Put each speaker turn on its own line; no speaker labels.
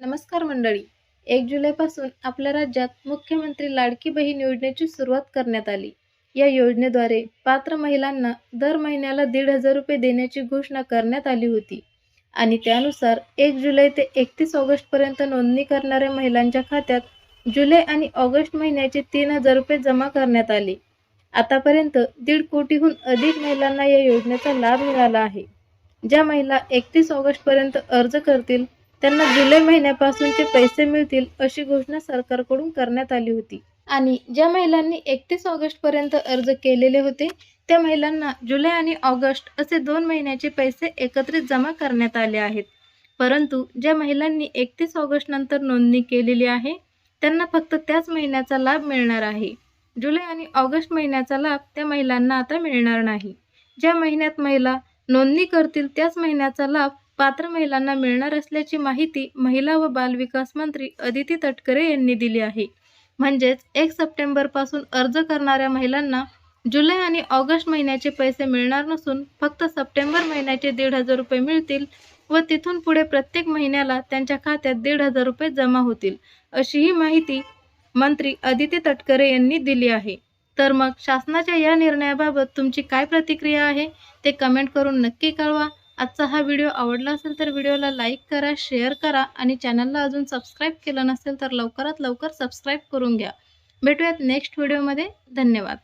नमस्कार मंडळी. एक जुलैपासून आपल्या राज्यात मुख्यमंत्री लाडकी बहीण योजनेची सुरुवात करण्यात आली. या योजनेद्वारे पात्र महिलांना दर महिन्याला दीड हजार रुपये देण्याची घोषणा करण्यात आली होती. आणि त्यानुसार एक जुलै ते एकतीस ऑगस्टपर्यंत नोंदणी करणाऱ्या महिलांच्या खात्यात जुलै आणि ऑगस्ट महिन्याचे तीन हजार रुपये जमा करण्यात आले. आतापर्यंत दीड कोटीहून अधिक महिलांना या योजनेचा लाभ मिळाला आहे. ज्या महिला एकतीस ऑगस्टपर्यंत अर्ज करतील त्यांना जुलै महिन्यापासूनचे पैसे मिळतील अशी घोषणा सरकारकडून करण्यात आली होती. आणि ज्या महिलांनी एकतीस ऑगस्टपर्यंत अर्ज केलेले होते त्या महिलांना जुलै आणि ऑगस्ट असे दोन महिन्याचे पैसे एकत्रित जमा करण्यात आले आहेत. परंतु ज्या महिलांनी एकतीस ऑगस्ट नंतर नोंदणी केलेली आहे त्यांना फक्त त्याच महिन्याचा लाभ मिळणार आहे. जुलै आणि ऑगस्ट महिन्याचा लाभ त्या महिलांना आता मिळणार नाही. ज्या महिन्यात महिला नोंदणी करतील त्याच महिन्याचा लाभ पात्र महिलांना मिळणार असल्याची माहिती महिला व बालविकास मंत्री अदिती तटकरे यांनी दिली आहे. म्हणजेच एक सप्टेंबरपासून अर्ज करणाऱ्या महिलांना जुलै आणि ऑगस्ट महिन्याचे पैसे मिळणार नसून फक्त सप्टेंबर महिन्याचे दीड हजार रुपये मिळतील व तिथून पुढे प्रत्येक महिन्याला त्यांच्या खात्यात दीड हजार रुपये जमा होतील अशी ही माहिती मंत्री अदिती तटकरे यांनी दिली आहे. तर मग शासनाच्या या निर्णयाबाबत तुमची काय प्रतिक्रिया आहे ते कमेंट करून नक्की कळवा. आजचा हा व्हिडिओ आवडला असेल तर व्हिडिओला लाईक करा शेअर करा आणि चॅनलला अजून सबस्क्राईब केलं नसेल तर लवकरात लवकर सबस्क्राईब करून घ्या. भेटूयात नेक्स्ट व्हिडिओमध्ये. धन्यवाद.